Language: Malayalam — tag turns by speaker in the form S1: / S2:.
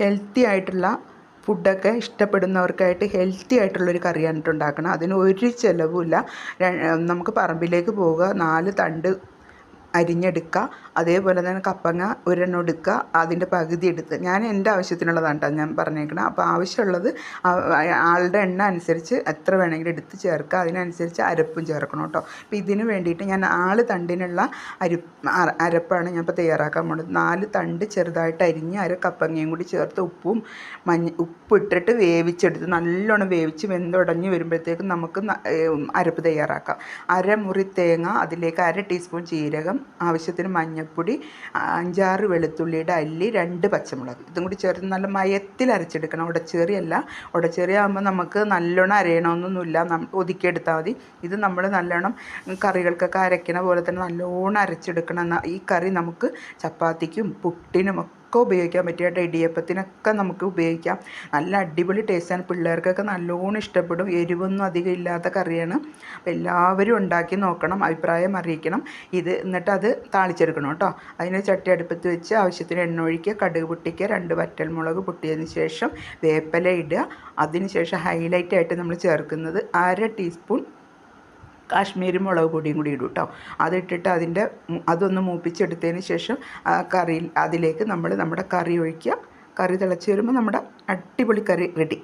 S1: ഹെൽത്തി ആയിട്ടുള്ള ഫുഡൊക്കെ ഇഷ്ടപ്പെടുന്നവർക്കായിട്ട് ഹെൽത്തി ആയിട്ടുള്ളൊരു കറിയാണ് കേട്ടോ ഉണ്ടാക്കണം അതിന് ഒരു ചിലവുമില്ല. നമുക്ക് പറമ്പിലേക്ക് പോവുക നാല് തണ്ട് അരിഞ്ഞെടുക്കുക. അതേപോലെ തന്നെ കപ്പങ്ങ ഒരെണ്ണം എടുക്കുക അതിന്റെ പകുതി എടുത്ത് ഞാൻ എന്റെ ആവശ്യത്തിനുള്ളതാണ് കേട്ടോ ഞാൻ പറഞ്ഞേക്കണം അപ്പോൾ ആവശ്യമുള്ളത് ആളുടെ എണ്ണ അനുസരിച്ച് എത്ര വേണമെങ്കിലും എടുത്ത് ചേർക്കുക. അതിനനുസരിച്ച് അരപ്പും ചേർക്കണം കേട്ടോ. അപ്പോൾ ഇതിന് വേണ്ടിയിട്ട് ഞാൻ നാല് തണ്ടിനുള്ള അരി അരപ്പാണ് ഞാൻ ഇപ്പോൾ തയ്യാറാക്കാൻ പോകുന്നത്. നാല് തണ്ട് ചെറുതായിട്ട് അരിഞ്ഞ് അര കപ്പങ്ങയും കൂടി ചേർത്ത് ഉപ്പും മഞ്ഞ ഉപ്പിട്ടിട്ട് വേവിച്ചെടുത്ത് നല്ലോണം വേവിച്ച് വെന്തുടഞ്ഞ് വരുമ്പോഴത്തേക്കും നമുക്ക് അരപ്പ് തയ്യാറാക്കാം. അരമുറി തേങ്ങ അതിലേക്ക് അര ടീസ്പൂൺ ജീരകം ആവശ്യത്തിന് മഞ്ഞൾപ്പൊടി അഞ്ചാറ് വെളുത്തുള്ളിയുടെ അല്ലി രണ്ട് പച്ചമുളക്. ഇതും കൂടി ചേർത്ത് നല്ല മയത്തിൽ അരച്ചെടുക്കണം. ഉടച്ചേറിയല്ല. ഉടച്ചേറി ആകുമ്പോൾ നമുക്ക് നല്ലോണം അരയണമെന്നൊന്നുമില്ല. ഒതുക്കിയെടുത്താൽ മതി. ഇത് നമ്മൾ നല്ലോണം കറികൾക്കൊക്കെ അരയ്ക്കണ പോലെ തന്നെ നല്ലോണം അരച്ചെടുക്കണം. ഈ കറി നമുക്ക് ചപ്പാത്തിക്കും പുട്ടിനും ഒക്കെ ഉപയോഗിക്കാൻ പറ്റിയ ഇടിയപ്പത്തിനൊക്കെ നമുക്ക് ഉപയോഗിക്കാം. നല്ല അടിപൊളി ടേസ്റ്റാണ് പിള്ളേർക്കൊക്കെ നല്ലോണം ഇഷ്ടപ്പെടും. എരിവൊന്നും അധികം ഇല്ലാത്ത കറിയാണ്. അപ്പോൾ എല്ലാവരും ഉണ്ടാക്കി നോക്കണം അഭിപ്രായം അറിയിക്കണം. ഇത് എന്നിട്ട് അത് താളിച്ചെടുക്കണം കേട്ടോ. അതിന് ചട്ടി അടുപ്പത്ത് വെച്ച് ആവശ്യത്തിന് എണ്ണ ഒഴിക്കുക കടുക് പൊട്ടിക്കുക രണ്ട് വറ്റൽമുളക് പൊട്ടിയതിന് ശേഷം വേപ്പില ഇടുക. അതിന് ശേഷം ഹൈലൈറ്റ് ആയിട്ട് നമ്മൾ ചേർക്കുന്നത് അര ടീസ്പൂൺ കാശ്മീരി മുളക് പൊടിയും കൂടി ഇടും കേട്ടോ അതിട്ടിട്ട് അതിന്റെ അതൊന്ന് മൂപ്പിച്ചെടുത്തതിന് ശേഷം ആ കറിയിൽ അതിലേക്ക് നമ്മൾ നമ്മുടെ കറി ഒഴിക്കുക. കറി തിളച്ച് വരുമ്പോൾ നമ്മുടെ അടിപൊളി കറി റെഡി